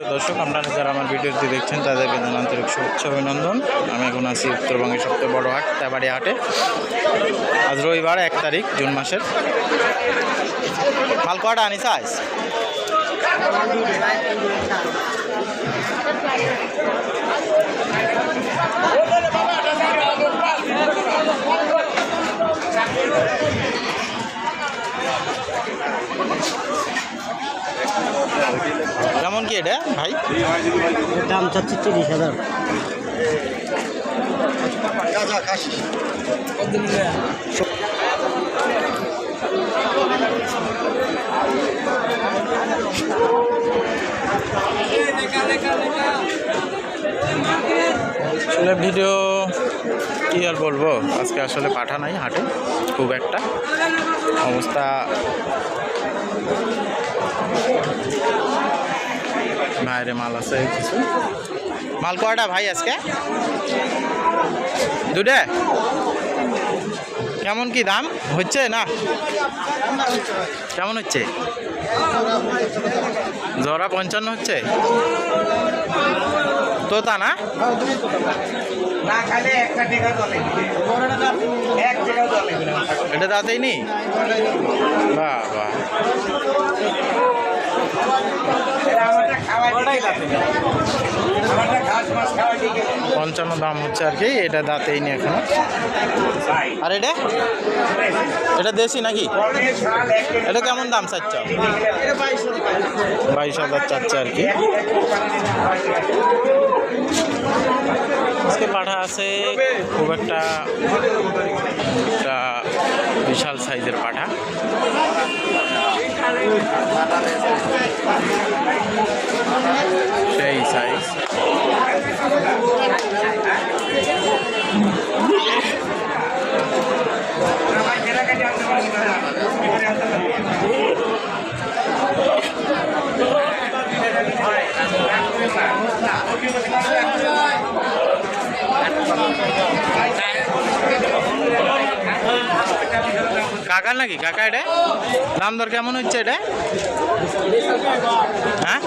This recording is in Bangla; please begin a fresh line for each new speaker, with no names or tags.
দর্শক, আপনারা যারা আমার ভিডিওটি দেখছেন, তাদের বেদন আন্তরিক শুভেচ্ছা, অভিনন্দন। আমি এখন আছি উত্তরবঙ্গের সবচেয়ে বড় হাট, তেবাড়ি হাটে। আজ রবিবার, এক তারিখ, জুন মাসের। মাল কটা আনিস আজ? কেমন কি এটা ভাই?
দাম চাচ্ছি তিরিশ হাজার।
আসলে ভিডিও কি আর বলব? আজকে আসলে পাঠা নাই হাটে খুব একটা। অবস্থা বাইরে মাল আছে কিছু। মাল কয়টা ভাই আজকে? দুটা কেমন কি দাম? হচ্ছে না? কেমন হচ্ছে? জরা পঞ্চান্ন হচ্ছে? তোতা না? এটা দাঁতেই নি বাহ বাহ পঞ্চান্ন দাম হচ্ছে আর কি এটা দাঁতেই নি এখনও। আর এটা? এটা দেশি নাকি? এটা কেমন দাম চাচ্ছ? বাইশ হাজার চাচ্ছে আর কি। আজকে পাঠা আছে খুব একটা বিশাল সাইজের পাঠা কাকার নাকি? কাকা এটা? দাম দর কেমন হচ্ছে এটা? হ্যাঁ?